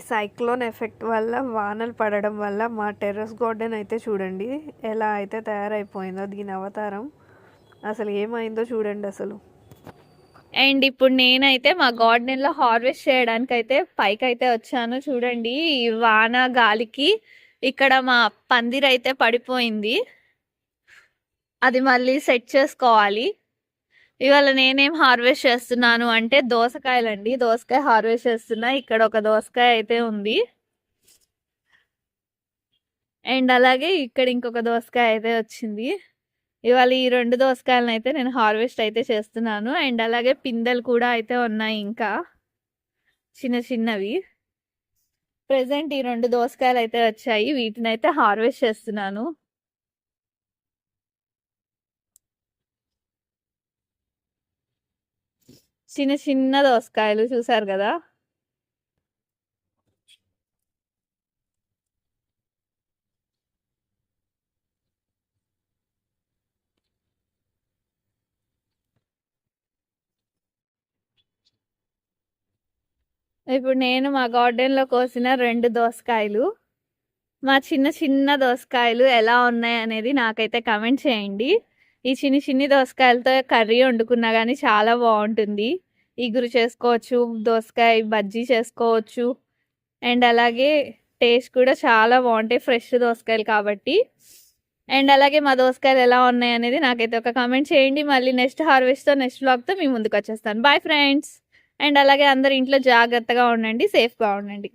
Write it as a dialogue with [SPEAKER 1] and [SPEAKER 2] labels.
[SPEAKER 1] ఈ cyclone effect వల్ల వానలు పడడం వల్ల మా టెర్రస్ గార్డెన్ అయితే చూడండి. ఎలా అయితే తయారైపోయిందో దీని అవతారం. అసలు ఏమైందో చూడండి అసలు.
[SPEAKER 2] అండ్ ఇప్పుడు నేనైతే మా గార్డెన్లో హార్వెస్ట్ చేయడానికి అయితే పైకి అయితే వచ్చాను. చూడండి ఈ వాన గాలికి ఇక్కడ మా పందిరైతే పడిపోయింది. అది మళ్ళీ సెట్ చేసుకోవాలి. ఇవాళ నేనేం హార్వెస్ట్ చేస్తున్నాను అంటే దోసకాయలండి. దోసకాయ హార్వెస్ట్ చేస్తున్నా. ఇక్కడ ఒక దోసకాయ అయితే ఉంది. అండ్ అలాగే ఇక్కడ ఇంకొక దోసకాయ అయితే వచ్చింది. ఇవాళ ఈ రెండు దోసకాయలను అయితే నేను హార్వెస్ట్ అయితే చేస్తున్నాను. అండ్ అలాగే పిందెలు కూడా అయితే ఉన్నాయి ఇంకా. చిన్న చిన్నవి. ప్రెసెంట్ ఈ రెండు దోసకాయలు అయితే వచ్చాయి. వీటిని అయితే హార్వెస్ట్ చేస్తున్నాను. చిన్న చిన్న దోసకాయలు చూసారు కదా? ఇప్పుడు నేను మా గార్డెన్లో కోసిన రెండు దోసకాయలు. మా చిన్న చిన్న దోసకాయలు ఎలా ఉన్నాయి అనేది నాకైతే కమెంట్ చేయండి. ఈ చిన్ని చిన్ని దోసకాయలతో కర్రీ వండుకున్నా కానీ చాలా బాగుంటుంది. ఇగురు చేసుకోవచ్చు దోసకాయ బజ్జీ చేసుకోవచ్చు. అండ్ అలాగే టేస్ట్ కూడా చాలా బాగుంటాయి ఫ్రెష్ దోసకాయలు కాబట్టి. అండ్ అలాగే మా దోసకాయలు ఎలా ఉన్నాయి అనేది నాకైతే ఒక కామెంట్ చేయండి. మళ్ళీ నెక్స్ట్ హార్వెస్ట్తో నెక్స్ట్ బ్లాగ్తో మీ ముందుకు వచ్చేస్తాను. బాయ్ ఫ్రెండ్స్ అండ్ అలాగే అందరు ఇంట్లో జాగ్రత్తగా ఉండండి సేఫ్గా ఉండండి.